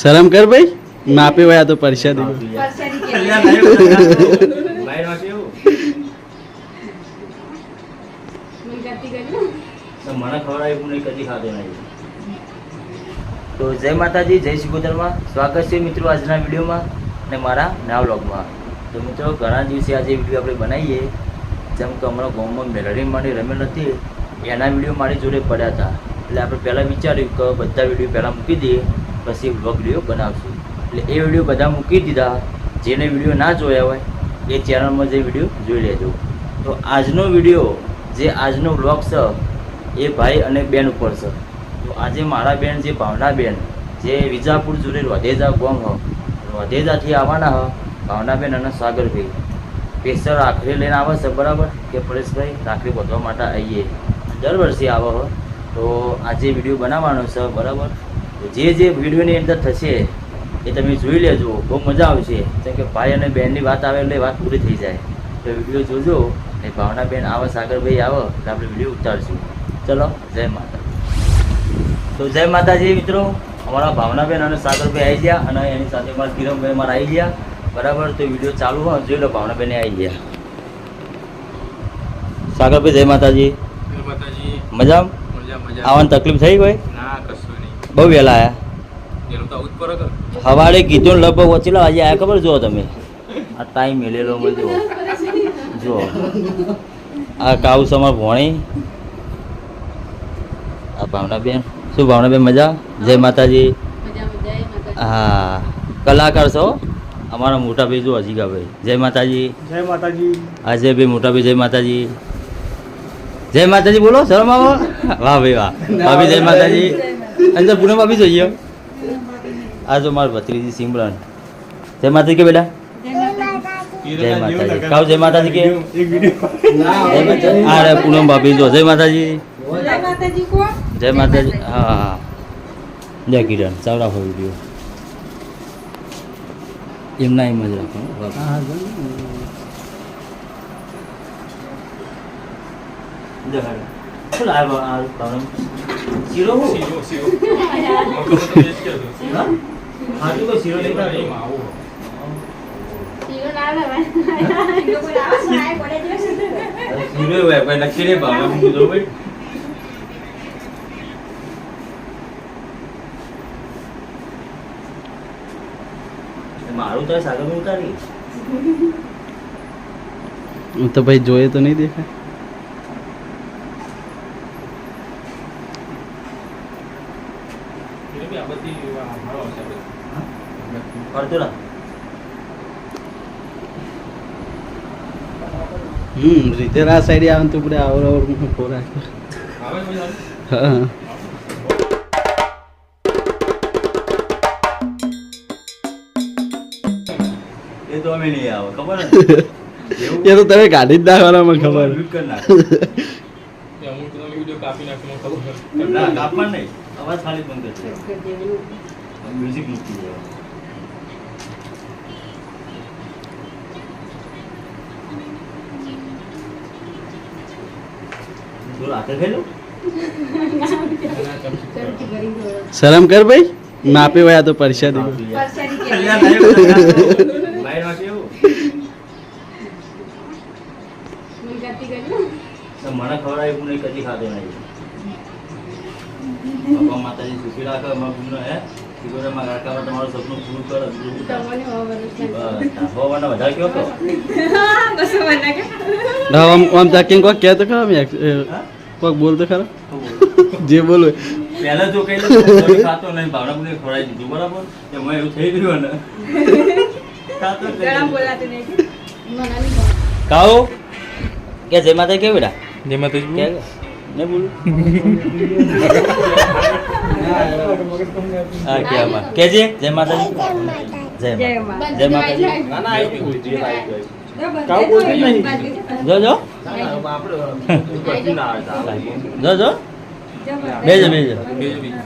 શરમ કર ભાઈ. માપે વયા તો કેવું? તો મને ખવડાવ્યું નહીં કદી ખાધો નહીં. તો જય માતાજી જય શિકોતરમાં સ્વાગત છે મિત્રો આજના વિડીયોમાં અને મારા નવા વ્લોગમાં. તો મિત્રો ઘણા દિવસે આજે વીડિયો આપણે બનાવીએ. જેમ કે હમણાં ગામમાં મેલડી માટે રમેલ હતી. એના વીડિયો મારી જોડે પડ્યા હતા. એટલે આપણે પહેલાં વિચાર્યું કે બધા વીડિયો પહેલાં મૂકી દઈએ, પછી વ્લોગ વીડિયો બનાવશું. એટલે એ વીડિયો બધા મૂકી દીધા. જેને વીડિયો ના જોયા હોય, એ ચેનલમાં જે વીડિયો જોઈ લેજો. તો આજનો વીડિયો, જે આજનો વ્લોગ છે, એ ભાઈ અને બેન ઉપર છે. તો આજે મારા બેન જે ભાવના બેન, જે વિજાપુર જોડે રોધેજા ગોમ હ, રોધેજાથી આવવાના હ ભાવનાબેન અને સાગરભાઈ. પેસર રાખડી લઈને આવે છે, બરાબર? કે પરેશભાઈ, રાખડી બોધવા માટે આવીએ. દર વર્ષે આવે તો આજે વીડિયો બનાવવાનો છે, બરાબર? જે જે વિડીયોની અંદર થશે, એ તમે જોઈ લેજો. બહુ મજા આવશે. કેમ કે ભાઈ અને બહેનની વાત આવે એટલે વાત પૂરી થઈ જાય. તો વીડિયો જોજો એ ભાવનાબેન આવે, સાગરભાઈ આવે એટલે આપણે વીડિયો ઉતારશું. ચલો, જય માતા તો જય માતાજી મિત્રો. અમારા ભાવનાબેન અને સાગરભાઈ આવી ગયા અને એની સાથે મારા કિરણભાઈ અમારા આવી ગયા. બરાબર? તો વીડિયો ચાલુ હોય, જોઈ લો ભાવનાબેન આવી ગયા. સાગરભાઈ, જય માતાજી. મજા આવવાની તકલીફ થઈ કોઈ? ના કશું નહીં. બહુ વહેલા આવ્યા સવારે કીધું લગભગ વચ્ચે આજે આયા ખબર જુઓ તમે? આ ટાઈમ મેલેલો મને જુઓ. જુઓ. આ કાઉ સમર ભોણી. આ ભાવનાબેન. શું ભાવનાબેન મજા? જય માતાજી. હા. કલાકાર છો? અમારા મોટા ભાઈ જો અજીગાભાઈ જય માતાજી. જય માતાજી. આજે ભાઈ મોટા ભાઈ જય માતાજી. જય માતાજી બોલો શરમ આવો? વાહ ભાઈ વાહ. ભાભી જય માતાજી. અંદર પૂનમ ભાભી જોઈએ. આ જો મારી ભત્રીજી સિમરન. જય માતાજી કે બેટા? જય માતાજી. કાવ જય માતાજી કે? જય માતાજી. આ રે પૂનમ ભાભી. જો જય માતાજી. જય માતાજી હા હા હા. જય કિરણ ચાવડા હોય વીડિયો એમના એમ જ રાખો શું લાવ્યો આ ભાવનમ? શીરો હું? સીઓ સીઓ મગજ તો. વેચ કે હતો હા? હાચું કોઈ શીરો લેતા આવો શીરો હોય કોઈ નક્કી નહીં ભાવનમ કીધું ભાઈ. મારું તો સાગર ઉતારી હું તો ભાઈ જોઈએ તો નહીં દેખાય એટલે બી આ બધી આ મારો આવશે આ બધી. ફરતું હમ રીતે આ સાઈડ આવે તો આપણે આવર આવર ખોરાક આવે. છે બધા? હા. એ તો અમે નહીં આવે ખબર એ તો તમે કાઢી જ નાખવાના મને ખબર. કાપી નાખી મને ખબર છે. નહીં. અવાજ ખાલી બંધ કરશે મ્યુઝિક મૂકી ચમચી. શરમ કર ભાઈ. માપે વયા તો કેવું? તો મને ખવડાવ્યું હું નહીં કદી ખાધો નહીં. માતાજી સુખી રાખે અમારા ગુનો હે? શિકોતરમાં કાકામાં તમારું સપનું પૂરું કરે ભગવાનને વધારે કયો કહો ના આમ આમ તાકીને કોક કહે તો ખરા મેં કોક બોલ તો ખરા જે બોલો. પહેલા જો કહી દઉં તો કોઈ ખાતો નહીં ભાવના બધી ખવડાવી દીધું બરાબર? એમાં એવું થઈ ગયું ને ખાતો જ નહીં. કાઓ કે જય માતા કે બેટા જય માતાજી કે બોલો. હા કે આમાં કે જે જય માતાજી. જય માતા જય માતાજી. ના, ના, આવી ગયું. જે આવી ગયું. જો જો જો. જો બેજો બેજો. બીજું બીજું.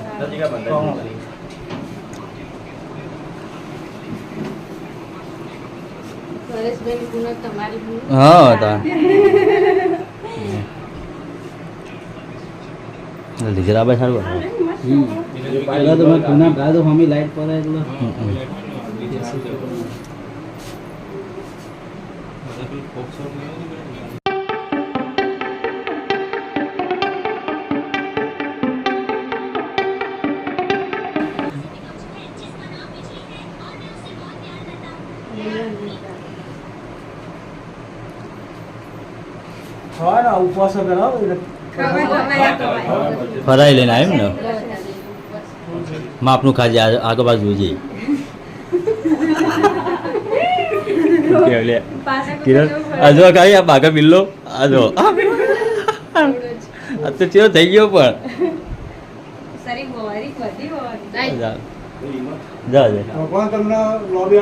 હા તા. લીજરાબાઈ સારું આવે. હમ પેલા તો મેં ખૂના ભરા તો મમ્મી લાઈટ પર એટલે હમ, હમ. ફરાઈ લઈને આવ્યું ને માપનું ખાજે આગળ બાજુ જોજે કે કિરણ આ જો આ બાગા બિલ્લો? આ આ તો ચેવો થઈ ગયો પણ. જા જા. તમને લોબી.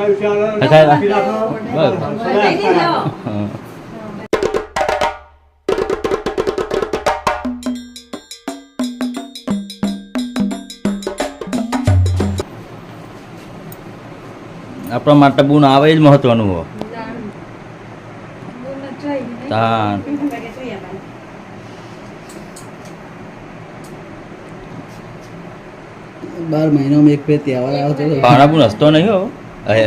આપણા માટે બુન આવે જ મહત્વનું હો. બાર મહિનામાં એક ફેર તહેવાર આવતો હતો. ભાણા બુન હસતો નહીં હો. અહે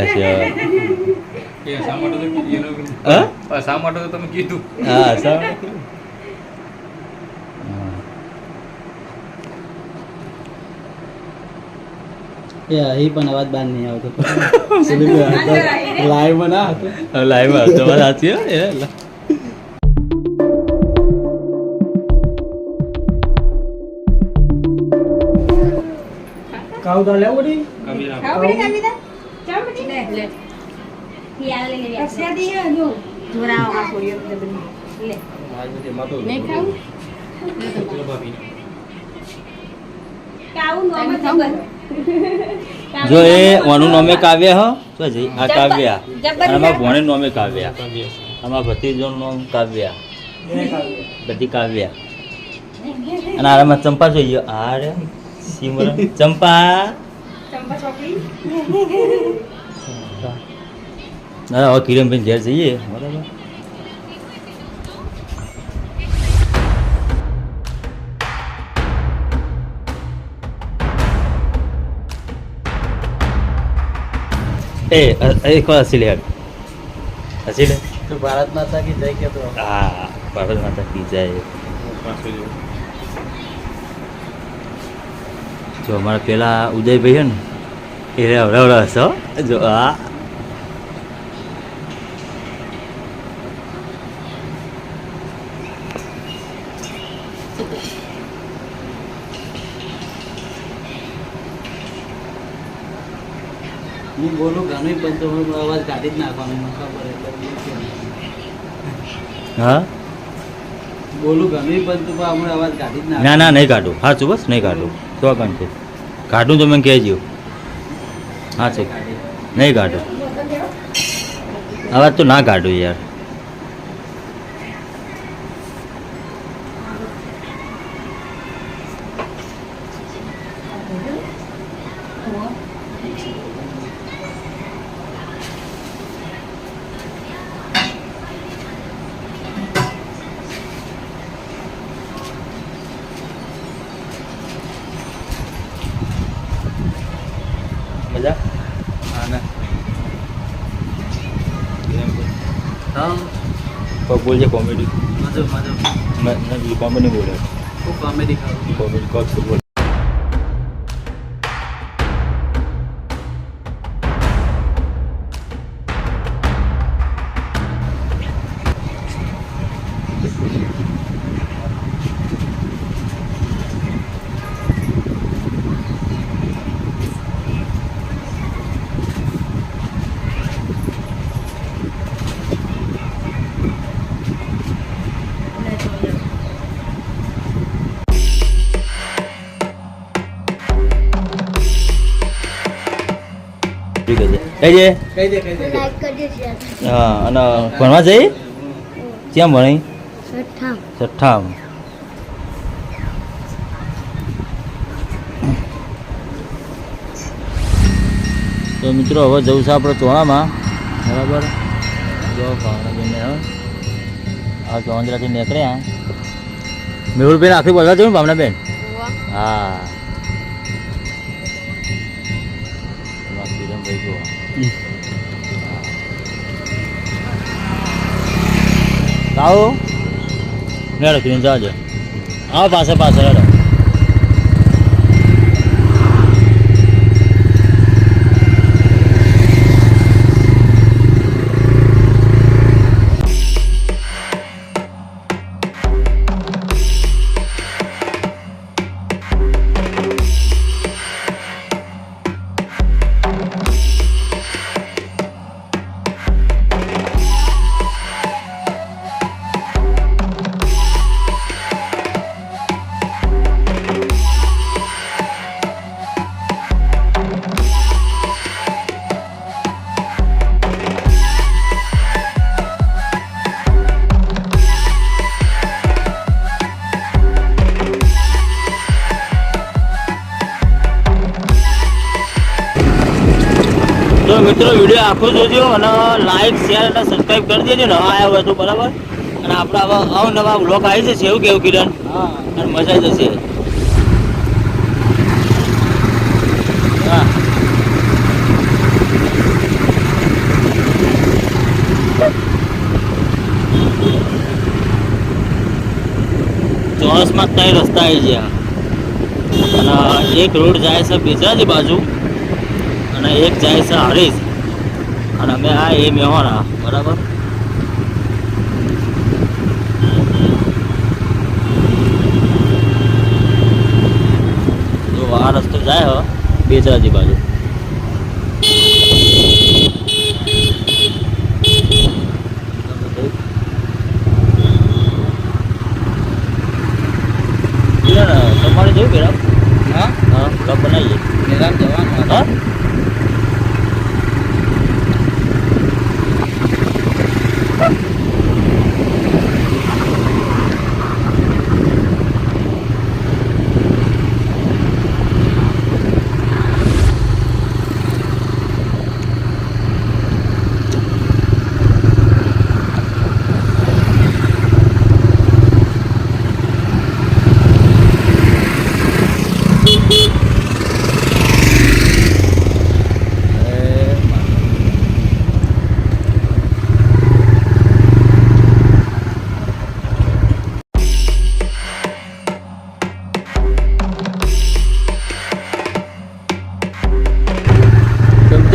શા માટે તો કીધું હા? શા માટે તમે કીધું? હા સર એ અહીં પણ અવાજ બહાર નહીં આવતો. લાઈવમાં ના હતો. લાઈવ હતો. વાત સાચી હો એ લા. કાઉ તો લેવું પડી? કમી રાખો. ચલો ભાભી. જો એ વણું નોમે કાવ્ય હો તો જઈ આ કાવ્ય. અમારા ભોણે નોમે કાવ્ય. કાવ્ય. ભતીજો ભત્રીજોનું નામ કાવ્ય. બધી કાવ્ય. અને આરામાં ચંપા જોઈએ આ રે સિમરન ચંપા. ના હવે કિરણભાઈ ઘેર જઈએ. બરાબર. એ એ એક વાર હસી લે. હસી લે. તો ભારત માતા કી જય કે હા. ભારત માતા કી જાય. જો અમારા પેલા ઉદયભાઈ છે ને એ રવડા હસો જો આ હું બોલું ઘણું પણ તો હું અવાજ કાઢી જ નાખવાનો મને ખબર એટલે હા બોલું ઘણું પણ તો હમણાં અવાજ કાઢી જ ના ના નહીં કાઢું. હા છું બસ નહીં કાઢું. તો કાંઈ છે? કાઢું તો મને કહેજો. હા છે. નહીં કાઢું. અવાજ તો ના કાઢું યાર મજા હા ના એમ બોલ. હા કોઈ બોલજે કોમેડી કોમેડી બોલે કોમેડી કોમેડી બોલ? છે દે કઈ દે હા અને ભણવા જઈ? ક્યાં ભણી? છઠ્ઠામ તો મિત્રો હવે જવું છે આપણે ચોણામાં. બરાબર? જો ભાવનાબેનને આ ચોંદરાથી નીકળ્યા. મેહુલબેન આખી બોલવા જવું ભાવનાબેન હા. આવો મેળો કિરણ જાજો આવો પાસે પાસે હેડો. મિત્રો વીડિયો આખો જોજો અને લાઈક શેર અને સબસ્ક્રાઇબ કરી દેજો. નવા આવ્યા હોય તો બરાબર. અને આપણે આવા અવનવા બ્લોક આવી જશે. એવું કેવું કિરણ? હા. અને મજા જશે. ચોરસમાં ત્રણ રસ્તા આવી ગયા. અને એક રોડ જાય છે બેચરાજી બાજુ. અને એક જાય છે હરીશ. અને અમે આ એ મેહોણા બરાબર? જો આ રસ્તો જાય હો બેચરાજી બાજુ. તમારે જોયું કે રામ? હા? હા કપ બનાવીએ. નિરામ જવાનું હા?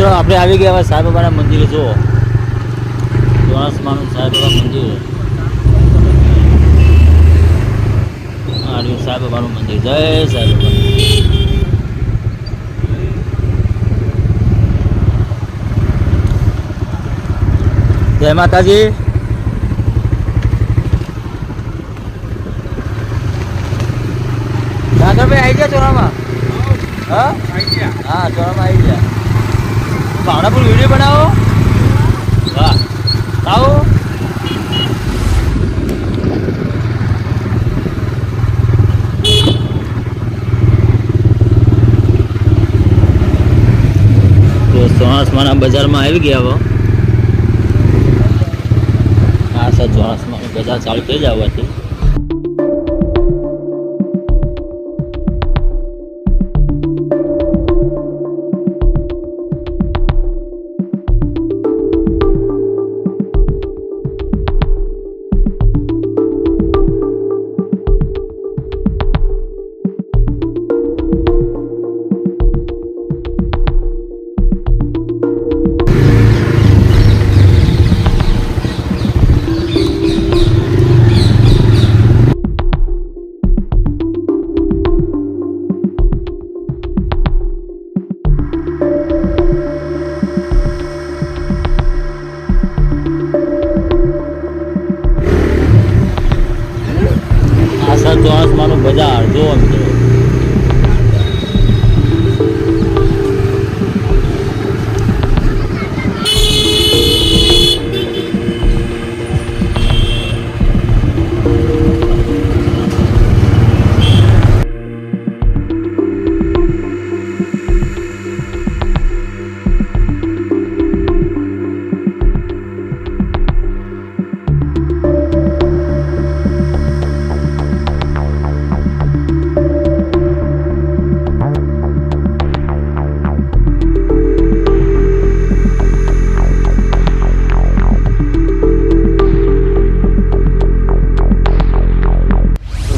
મિત્રો આપણે આવી ગયા હવે સાંઈ બાબાના મંદિરે જુઓ. ચોરસમાનું સાંઈબાબા મંદિર. આ રહ્યું મંદિર. જય સાંઈબાબા જય માતાજી. દાદાભાઈ આવી ગયા ચોરામાં? હા હા ચોરામાં આવી ગયા. ભાવનાપુર વીડિયો બનાવો. વાહ. આવો તો ચોરાસમાના બજારમાં આવી ગયા હવે આ સર ચોરાસમાનું બજાર ચાલુ થઈ જ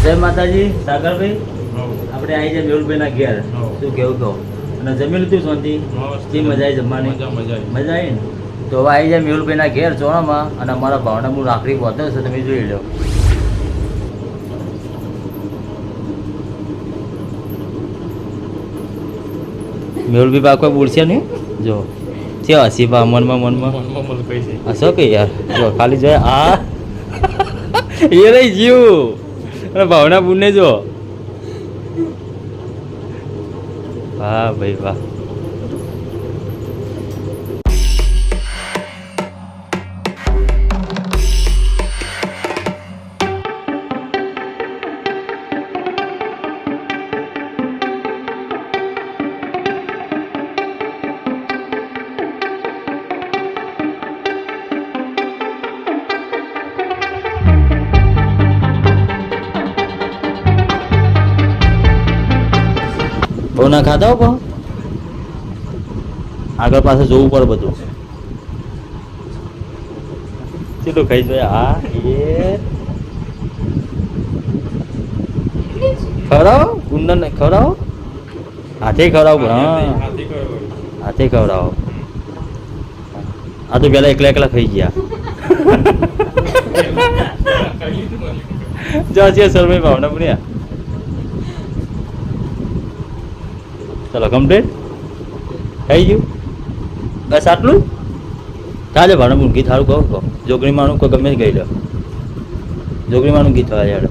જય માતાજી સાગરભાઈ? આપણે આવી જાય મેહુલભાઈના ઘેર. શું કેવું કહો? અને જમી લીધું શાંતિ? જે મજા આવી જમવાની? મજા આવી. ને? તો આવી જાય મેહુલભાઈના ઘેર ચોણામાં અને અમારા ભાવના હું રાખડી પહોંચ્યો છે તમે જોઈ લો. મેહુલભાઈ કોઈ બોલશે નહીં? જો. છે હસી બા મનમાં મનમાં. છે. હસો કે યાર? જો ખાલી જોયા. આ. એ રહી જીવ અને ભાવના પૂરને જો. વાહ ભાઈ વાહ. ના ખાતા હો પણ? આગળ પાછળ જોવું પડે બધું. કેટલું ખાઈ જાય હા એ ખવડાવો? કુંદન ખવડાવો? હાથે ખવડાવો પણ હા. હાથે ખવડાવો. આ તો પેલા એકલા એકલા ખાઈ ગયા. જ્યાં છે સરભાઈ ભાવના બન્યા. ચલો કમ્પ્લીટ થઈ ગયું? બસ આટલું? ચાલે ભાણું પણ ગીત સારું કહો કહો. જોગણી માનું કોઈ ગમે ગઈ લો જોગણી માનું ગીત હોય યાર.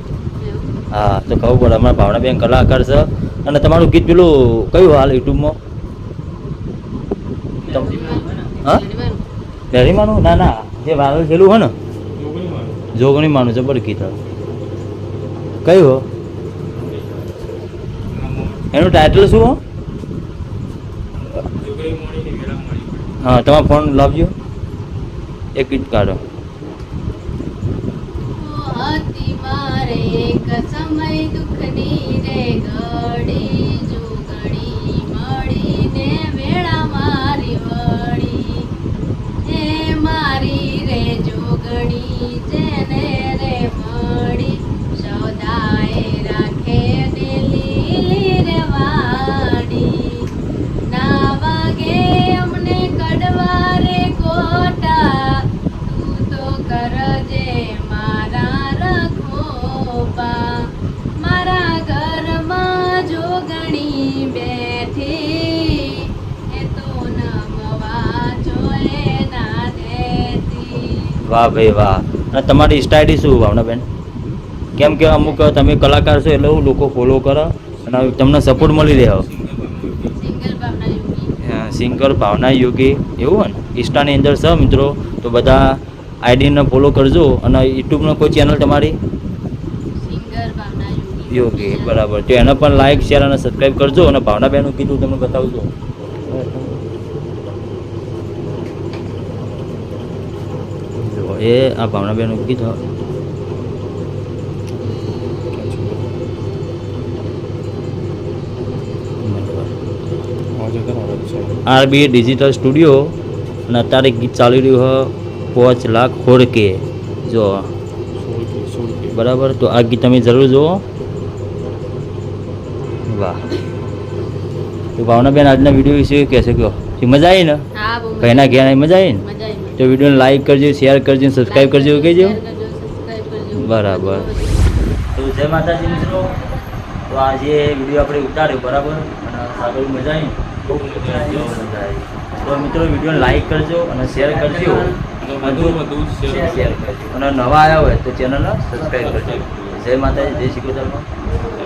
હા તો કહું પડે અમારા ભાવના બેન કલાકાર છે. અને તમારું ગીત પેલું કયું હાલ યુટ્યુબમાં? હા? પહેરી માનું ના ના જે વાયરલ થયેલું હોય ને. જોગણી માનું જોગણી માનું જબર ગીત કયું હો? એનું ટાઇટલ શું હો જોગણી મોણીની વેળા મળી. હા તમારો ફોન લાવજો એક ગીત કાઢો. મારે રે જોગણી જેને વાહ ભાઈ વાહ. અને તમારી સ્ટાઇલ શું, ભાવનાબેન? કેમ કે અમુક તમે કલાકાર છો એટલે લોકો ફોલો કરો અને તમને સપોર્ટ મળી રહે સિંગલ ભાવના યોગી. સિંગર ભાવના યોગી એવું ને ઇન્સ્ટાની અંદર છે મિત્રો, તો બધા આઈડીને ફોલો કરજો અને યુટ્યુબનો કોઈ ચેનલ તમારી? યોગી, બરાબર. તો એને પણ લાઈક શેર અને સબસ્ક્રાઈબ કરજો અને ભાવનાબેનનું કીધું, તમને બતાવજો જો એ આ ભાવનાબેનનું આ આરબી ડિજિટલ સ્ટુડિયો અને અત્યારે ગીત ચાલી રહ્યું છે પાંચ લાખ ખોડકે જો. બરાબર? તો આ ગીત તમે જરૂર જુઓ. વાહ. તો ભાવનાબેન આજના વીડિયો વિશે કહેશે કહો મજા આવી ને? કઈના ઘેર મજા આવી ને. તો વિડીયોને લાઈક કરજો શેર કરજો સબસ્ક્રાઈબ કરજો કહેજો. બરાબર. તો જય માતાજી મિત્રો. તો આજે વીડિયો આપણે ઉતાર્યો બરાબર? અને સાગર મજા આવી? મજા આવી. તો મિત્રો વીડિયો લાઈક કરજો અને શેર કરજો. અને વધુ વધુ શેર શેર કરજો. અને નવા આવ્યા હોય તો ચેનલને સબસ્ક્રાઈબ કરજો. જય માતાજી જય શ્રી કૃષ્ણ.